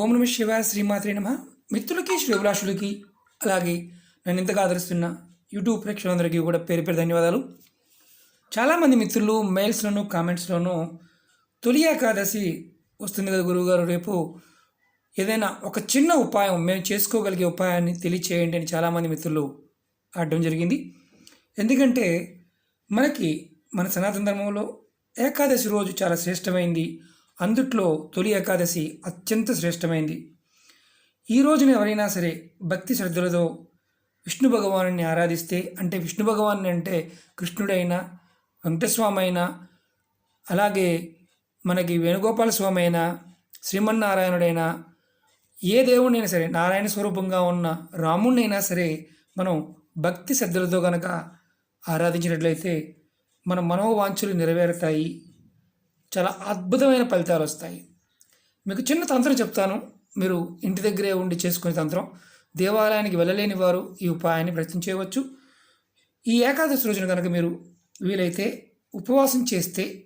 ఓం నమ శివ శ్రీమాత్రి నమ. మిత్రులకి శ్రీభిలాషులకి అలాగే నన్ను ఇంతగా ఆదరిస్తున్న యూట్యూబ్ ప్రేక్షకులందరికీ కూడా పేరు పేరు ధన్యవాదాలు. చాలామంది మిత్రులు మెయిల్స్లోను కామెంట్స్లోనూ తొలి ఏకాదశి వస్తుంది కదా గురువుగారు రేపు ఏదైనా ఒక చిన్న ఉపాయం మేము చేసుకోగలిగే ఉపాయాన్ని తెలియచేయండి అని చాలామంది మిత్రులు ఆడడం జరిగింది. ఎందుకంటే మనకి మన సనాతన ధర్మంలో ఏకాదశి రోజు చాలా శ్రేష్టమైంది. అందుట్లో తొలి ఏకాదశి అత్యంత శ్రేష్టమైంది. ఈ రోజున ఎవరైనా సరే భక్తి శ్రద్ధలతో విష్ణు భగవాను ఆరాధిస్తే అంటే విష్ణు భగవాన్ అంటే కృష్ణుడైనా వెంకటస్వామి అయినా అలాగే మనకి వేణుగోపాల స్వామి అయినా శ్రీమన్నారాయణుడైనా ఏ దేవుడినైనా సరే నారాయణ స్వరూపంగా ఉన్న రాముడినైనా సరే మనం భక్తి శ్రద్ధలతో కనుక ఆరాధించినట్లయితే మన మనోవాంఛలు నెరవేరుతాయి. చాలా అద్భుతమైన ఫలితాలు వస్తాయి. మీకు చిన్న తంత్రం చెప్తాను. మీరు ఇంటి దగ్గరే ఉండి చేసుకునే తంత్రం. దేవాలయానికి వెళ్ళలేని వారు ఈ ఉపాయాన్ని ప్రయత్నించేయవచ్చు ఈ ఏకాదశి రోజున కనుక మీరు వీలైతే ఉపవాసం చేస్తే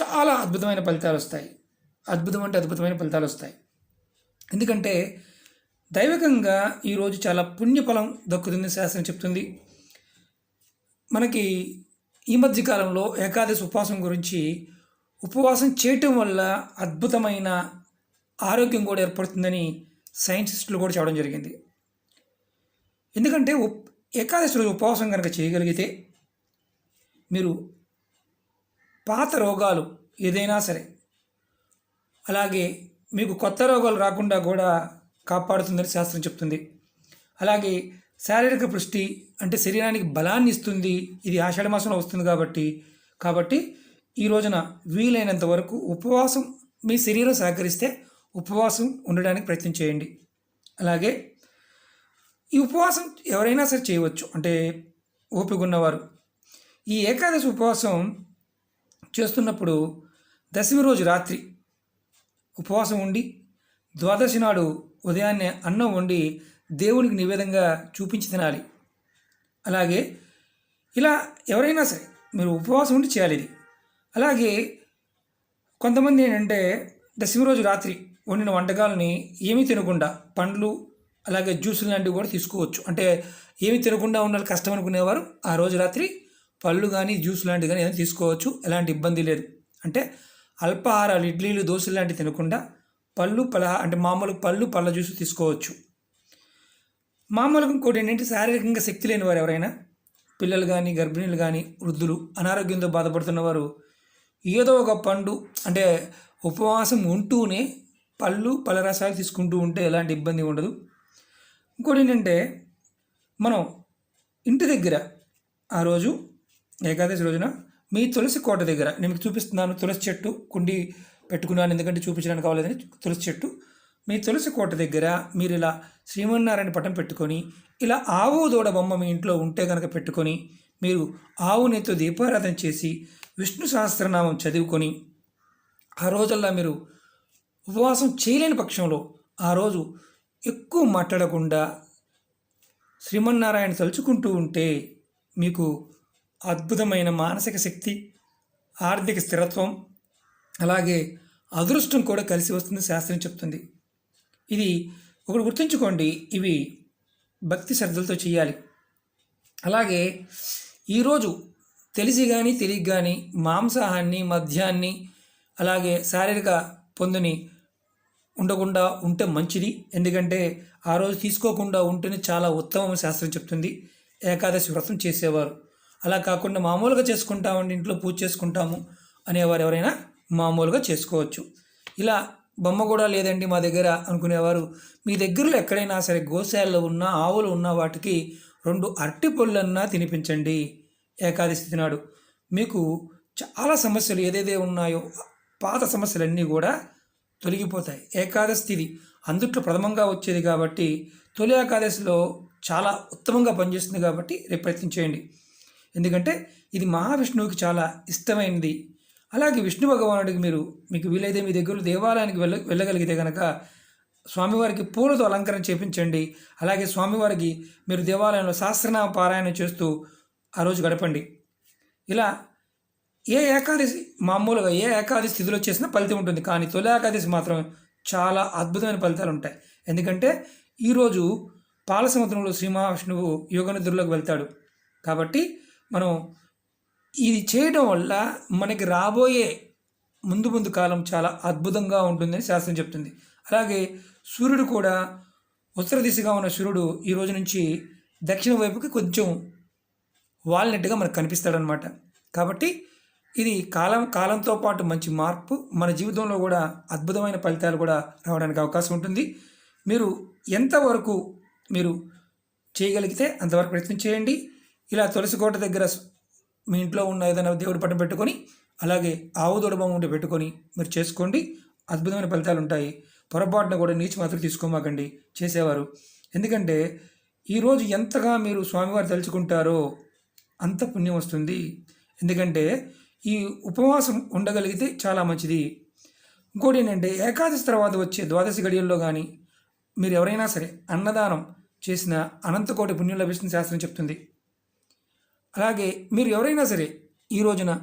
చాలా అద్భుతమైన ఫలితాలు వస్తాయి. అద్భుతం అంటే అద్భుతమైన ఫలితాలు వస్తాయి. ఎందుకంటే దైవికంగా ఈరోజు చాలా పుణ్యఫలం దక్కుతుంది శాస్త్రం చెప్తుంది. మనకి ఈ మధ్యకాలంలో ఏకాదశి ఉపవాసం గురించి ఉపవాసం చేయటం వల్ల అద్భుతమైన ఆరోగ్యం కూడా ఏర్పడుతుందని సైంటిస్టులు కూడా చెప్పడం జరిగింది. ఎందుకంటే ఉప్ ఏకాదశి రోజు ఉపవాసం కనుక చేయగలిగితే మీరు పాత రోగాలు ఏదైనా సరే అలాగే మీకు కొత్త రోగాలు రాకుండా కూడా కాపాడుతుందని శాస్త్రం చెప్తుంది. అలాగే శారీరక పుష్టి అంటే శరీరానికి బలాన్ని ఇస్తుంది. ఇది ఆషాఢ మాసంలో వస్తుంది కాబట్టి కాబట్టి ఈ రోజున వీలైనంత వరకు ఉపవాసం మీ శరీరం సహకరిస్తే ఉపవాసం ఉండడానికి ప్రయత్నం చేయండి. అలాగే ఈ ఉపవాసం ఎవరైనా సరే చేయవచ్చు. అంటే ఓపిక ఉన్నవారు. ఈ ఏకాదశి ఉపవాసం చేస్తున్నప్పుడు దశమి రోజు రాత్రి ఉపవాసం ఉండి ద్వాదశి నాడు ఉదయాన్నే అన్నం వండి దేవునికి నివేదంగా చూపించి తినాలి. అలాగే ఇలా ఎవరైనా సరే మీరు ఉపవాసం ఉండి చేయాలి ఇది. అలాగే కొంతమంది ఏంటంటే దశమి రోజు రాత్రి వండిన వంటకాలని ఏమీ తినకుండా పండ్లు అలాగే జ్యూసులు లాంటివి కూడా తీసుకోవచ్చు. అంటే ఏమి తినకుండా ఉండాలి కష్టం అనుకునేవారు ఆ రోజు రాత్రి పళ్ళు కానీ జ్యూస్ లాంటివి కానీ ఏదైనా తీసుకోవచ్చు. ఎలాంటి ఇబ్బంది లేదు. అంటే అల్పాహారాలు ఇడ్లీలు దోశలు లాంటివి తినకుండా పళ్ళు పల అంటే మామూలు పళ్ళు పళ్ళ జ్యూస్ తీసుకోవచ్చు. మామూలుగా ఇంకోటి ఏంటంటే శారీరకంగా శక్తి లేని వారు ఎవరైనా పిల్లలు కానీ గర్భిణీలు కానీ వృద్ధులు అనారోగ్యంతో బాధపడుతున్నవారు ఏదో ఒక పండు అంటే ఉపవాసం ఉంటూనే పళ్ళు పలరసాలు తీసుకుంటూ ఉంటే ఎలాంటి ఇబ్బంది ఉండదు. ఇంకోటి ఏంటంటే మనం ఇంటి దగ్గర ఆ రోజు ఏకాదశి రోజున మీ తులసి కోట దగ్గర నేను మీకు చూపిస్తున్నాను తులసి చెట్టు కుండి పెట్టుకున్నాను ఎందుకంటే చూపించడానికి కావాలని తులసి చెట్టు. మీ తులసి కోట దగ్గర మీరు ఇలా శ్రీమన్నారాయణ పటం పెట్టుకొని ఇలా ఆవు దూడ బొమ్మ మీ ఇంట్లో ఉంటే కనుక పెట్టుకొని మీరు ఆవు నెత్తో దీపారాధన చేసి విష్ణు సహస్రనామం చదువుకొని ఆ రోజల్లా మీరు ఉపవాసం చేయలేని పక్షంలో ఆ రోజు ఎక్కువ మాట్లాడకుండా శ్రీమన్నారాయణ తలుచుకుంటూ ఉంటే మీకు అద్భుతమైన మానసిక శక్తి ఆర్థిక స్థిరత్వం అలాగే అదృష్టం కూడా కలిసి వస్తుంది శాస్త్రం చెప్తుంది. ఇది ఒకటి గుర్తుంచుకోండి ఇవి భక్తి శ్రద్ధలతో చేయాలి. అలాగే ఈరోజు తెలిసి కానీ తెలియక కానీ మాంసాహాన్ని మద్యాన్ని అలాగే శారీరక పొందుని ఉండకుండా ఉంటే మంచిది. ఎందుకంటే ఆ రోజు తీసుకోకుండా ఉంటేనే చాలా ఉత్తమం శాస్త్రం చెప్తుంది. ఏకాదశి వ్రతం చేసేవారు. అలా కాకుండా మామూలుగా చేసుకుంటామండి ఇంట్లో పూజ చేసుకుంటాము అనేవారు ఎవరైనా మామూలుగా చేసుకోవచ్చు. ఇలా బొమ్మ కూడా లేదండి మా దగ్గర అనుకునేవారు. మీ దగ్గరలో ఎక్కడైనా సరే గోశాలలో ఉన్న ఆవులు ఉన్న వాటికి రెండు అరటి పళ్ళన్నా తినిపించండి. ఏకాదశి నాడు మీకు చాలా సమస్యలు ఏదేదే ఉన్నాయో పాత సమస్యలన్నీ కూడా తొలగిపోతాయి. ఏకాదశి అందుట్లో ప్రథమంగా వచ్చేది కాబట్టి తొలి ఏకాదశిలో చాలా ఉత్తమంగా పనిచేస్తుంది కాబట్టి రేపు ప్రయత్నం చేయండి. ఎందుకంటే ఇది మహావిష్ణువుకి చాలా ఇష్టమైనది. అలాగే విష్ణు భగవానుడికి మీరు మీకు వీలైతే మీ దగ్గర దేవాలయానికి వెళ్ళ వెళ్ళగలిగితే కనుక స్వామివారికి పూలతో అలంకరణ చేపించండి. అలాగే స్వామివారికి మీరు దేవాలయంలో సహస్రనామ పారాయణం చేస్తూ ఆ రోజు గడపండి. ఇలా ఏ ఏకాదశి మామూలుగా ఏ ఏకాదశి స్థితిలో చేసినా ఫలితం ఉంటుంది. కానీ తొలి ఏకాదశి మాత్రం చాలా అద్భుతమైన ఫలితాలు ఉంటాయి. ఎందుకంటే ఈరోజు పాల సముద్రంలో శ్రీ మహావిష్ణువు యోగనిధుల్లోకి వెళ్తాడు. కాబట్టి మనం ఇది చేయడం వల్ల మనకి రాబోయే ముందు ముందు కాలం చాలా అద్భుతంగా ఉంటుందని శాస్త్రం చెప్తుంది. అలాగే సూర్యుడు కూడా ఉత్తర దిశగా ఉన్న సూర్యుడు ఈ రోజు నుంచి దక్షిణ వైపుకి కొంచెం వాలినట్టుగా మనకు కనిపిస్తాడనమాట. కాబట్టి ఇది కాలం కాలంతో పాటు మంచి మార్పు మన జీవితంలో కూడా అద్భుతమైన ఫలితాలు కూడా రావడానికి అవకాశం ఉంటుంది. మీరు ఎంతవరకు మీరు చేయగలిగితే అంతవరకు ప్రయత్నం చేయండి. ఇలా తులసి కోట దగ్గర మీ ఇంట్లో ఉన్న ఏదైనా దేవుడి పట్టం పెట్టుకొని అలాగే ఆవు దొడబొమ్మ ఉంటే పెట్టుకొని మీరు చేసుకోండి. అద్భుతమైన ఫలితాలు ఉంటాయి. పొరపాటున కూడా నీచి మాత్రం తీసుకోమాకండి. చేసేవారు. ఎందుకంటే ఈరోజు ఎంతగా మీరు స్వామివారు తలుచుకుంటారో అంత పుణ్యం వస్తుంది. ఎందుకంటే ఈ ఉపవాసం ఉండగలిగితే చాలా మంచిది. ఇంకోటి ఏంటంటే ఏకాదశి తర్వాత వచ్చే ద్వాదశి గడియల్లో కానీ మీరు ఎవరైనా సరే అన్నదానం చేసిన అనంతకోటి పుణ్యం లభిస్తుంది శాస్త్రం చెప్తుంది. అలాగే మీరు ఎవరైనా సరే ఈ రోజున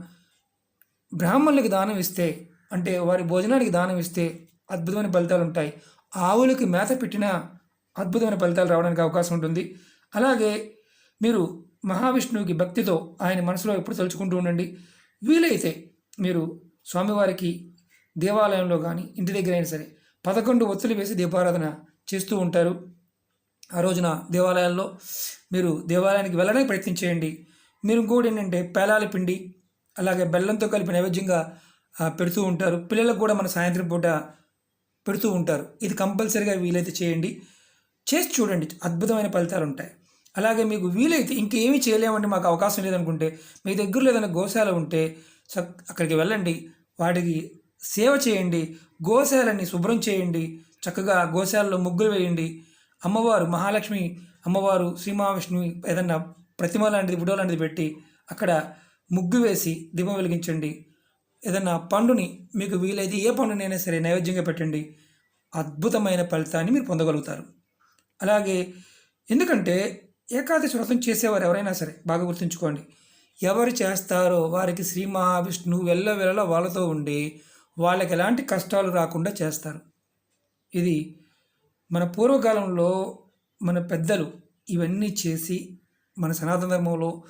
బ్రాహ్మణులకి దానం ఇస్తే అంటే వారి భోజనానికి దానం ఇస్తే అద్భుతమైన ఫలితాలు ఉంటాయి. ఆవులకి మేత పెట్టినా అద్భుతమైన ఫలితాలు రావడానికి అవకాశం ఉంటుంది. అలాగే మీరు మహావిష్ణువుకి భక్తితో ఆయన మనసులో ఎప్పుడు తలుచుకుంటూ ఉండండి. వీలైతే మీరు స్వామివారికి దేవాలయంలో కానీ ఇంటి దగ్గర అయినా సరే పదకొండు ఒత్తులు వేసి దీపారాధన చేస్తూ ఉంటారు. ఆ రోజున దేవాలయాల్లో మీరు దేవాలయానికి వెళ్ళడానికి ప్రయత్నం చేయండి. మీరు ఇంకోటి ఏంటంటే పేలాల పిండి అలాగే బెల్లంతో కలిపి నైవేద్యంగా పెడుతూ ఉంటారు. పిల్లలకు కూడా మన సాయంత్రం పూట పెడుతూ ఉంటారు. ఇది కంపల్సరీగా వీలైతే చేయండి. చేసి చూడండి. అద్భుతమైన ఫలితాలు ఉంటాయి. అలాగే మీకు వీలైతే ఇంకేమీ చేయలేమంటే మాకు అవకాశం లేదనుకుంటే. మీ దగ్గరలో ఏదైనా గోశాల ఉంటే అక్కడికి వెళ్ళండి. వాటికి సేవ చేయండి. గోశాలని శుభ్రం చేయండి. చక్కగా గోశాలలో ముగ్గులు వేయండి. అమ్మవారు మహాలక్ష్మి అమ్మవారు శ్రీ మహావిష్ణువు ఏదన్నా ప్రతిమ లాంటిది ఫోటో లాంటిది పెట్టి అక్కడ ముగ్గు వేసి దీపం వెలిగించండి. ఏదన్నా పండుని మీకు వీలైతే ఏ పండునైనా సరే నైవేద్యంగా పెట్టండి. అద్భుతమైన ఫలితాన్ని మీరు పొందగలుగుతారు. అలాగే ఎందుకంటే ఏకాదశి వ్రతం చేసేవారు ఎవరైనా సరే బాగా గుర్తుంచుకోండి. ఎవరు చేస్తారో వారికి శ్రీ మహావిష్ణువు వెళ్ళ వెళ్ళ వాళ్ళతో ఉండి వాళ్ళకి ఎలాంటి కష్టాలు రాకుండా చేస్తారు. ఇది మన పూర్వకాలంలో మన పెద్దలు ఇవన్నీ చేసి మన సనాతన ధర్మంలో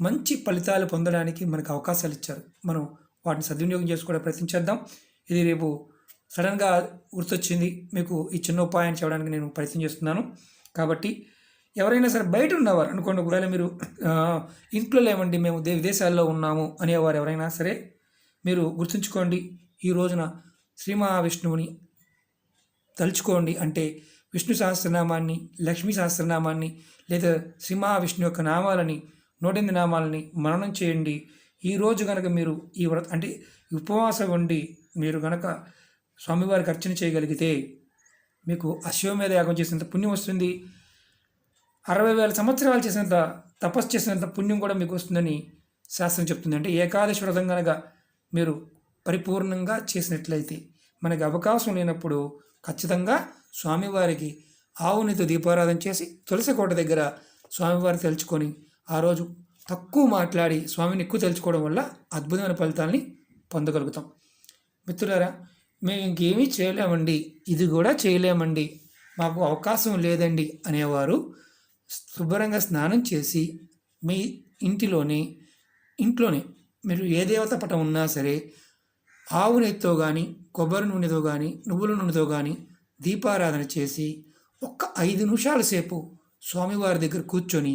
మంచి ఫలితాలు పొందడానికి మనకు అవకాశాలు ఇచ్చారు. మనం వాటిని సద్వినియోగం చేసుకోవడానికి ప్రయత్నించేద్దాం ఇది రేపు సడన్గా గుర్తొచ్చింది. మీకు ఈ చిన్న ఉపాయం చేయడానికి నేను ప్రయత్నం చేస్తున్నాను. కాబట్టి ఎవరైనా సరే బయట ఉన్నవారు అనుకోండి ఒకవేళ మీరు ఇంట్లో లేవండి మేము దే విదేశాల్లో ఉన్నాము అనేవారు ఎవరైనా సరే మీరు గుర్తుంచుకోండి ఈ రోజున శ్రీ మహావిష్ణువుని తలుచుకోండి అంటే విష్ణు సహస్రనామాన్ని లక్ష్మీ సహస్రనామాన్ని లేదా శ్రీ మహావిష్ణు యొక్క నామాలని నూటెనిమిది నామాలని మననం చేయండి. ఈ రోజు కనుక మీరు ఈ వ్రత అంటే ఉపవాసం ఉండి మీరు కనుక స్వామివారికి అర్చన చేయగలిగితే మీకు అశ్వమేధ యాగం చేసినంత పుణ్యం వస్తుంది. అరవై వేల సంవత్సరాలు చేసినంత తపస్సు చేసినంత పుణ్యం కూడా మీకు వస్తుందని శాస్త్రం చెప్తుంది. అంటే ఏకాదశి వ్రతం కనుక మీరు పరిపూర్ణంగా చేసినట్లయితే మనకి అవకాశం లేనప్పుడు ఖచ్చితంగా స్వామివారికి ఆవునితో దీపారాధన చేసి తులసి కోట దగ్గర స్వామివారిని తెలుసుకొని ఆ రోజు తక్కువ మాట్లాడి స్వామిని ఎక్కువ తెలుసుకోవడం వల్ల అద్భుతమైన ఫలితాలని పొందగలుగుతాం. మిత్రులారా మేము ఇంకేమీ చేయలేమండి. ఇది కూడా చేయలేమండి. మాకు అవకాశం లేదండి అనేవారు శుభ్రంగా స్నానం చేసి మీ ఇంటిలోనే ఇంట్లోనే మీరు ఏ దేవత పటం ఉన్నా సరే ఆవు నెయ్యితో కానీ కొబ్బరి నూనెతో కానీ నువ్వుల నూనెతో కానీ దీపారాధన చేసి ఒక్క ఐదు నిమిషాల సేపు స్వామివారి దగ్గర కూర్చొని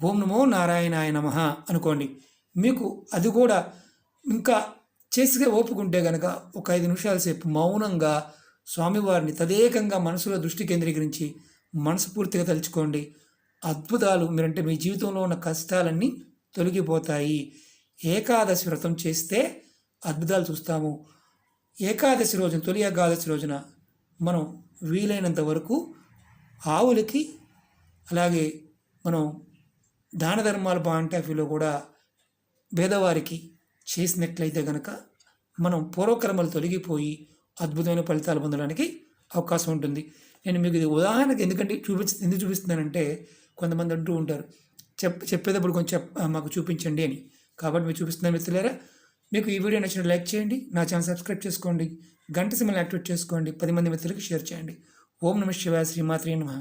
ఓం నమో నారాయణాయ నమః అనుకోండి. మీకు అది కూడా ఇంకా చేసిగా ఓపుకుంటే కనుక ఒక ఐదు నిమిషాల సేపు మౌనంగా స్వామివారిని తదేకంగా మనసులో దృష్టి కేంద్రీకరించి మనసు పూర్తిగా తలుచుకోండి. అద్భుతాలు మీరంటే మీ జీవితంలో ఉన్న కష్టాలన్నీ తొలగిపోతాయి. ఏకాదశి వ్రతం చేస్తే అద్భుతాలు చూస్తాము. ఏకాదశి రోజున తొలి ఏకాదశి రోజున మనం వీలైనంత వరకు ఆవులకి అలాగే మనం దాన ధర్మాల పాయింట్ ఆఫ్ వ్యూలో కూడా పేదవారికి చేసినట్లయితే కనుక మనం పూర్వకర్మలు తొలగిపోయి అద్భుతమైన ఫలితాలు పొందడానికి అవకాశం ఉంటుంది. నేను మీకు ఇది ఉదాహరణకి ఎందుకంటే చూపించి ఎందుకు చూపిస్తున్నానంటే కొంతమంది అంటూ ఉంటారు చెప్ చెప్పేటప్పుడు కొంచెం మాకు చూపించండి అని. కాబట్టి మీరు చూపిస్తున్నాను మిత్రులారా మీకు ఈ వీడియో నచ్చిన లైక్ చేయండి నా ఛానల్ సబ్స్క్రైబ్ చేసుకోండి గంట సిమ్మల్ని యాక్టివేట్ చేసుకోండి పది మంది మిత్రులకు షేర్ చేయండి. ఓం నమ శివాయ శ్రీమాత్రి నమ.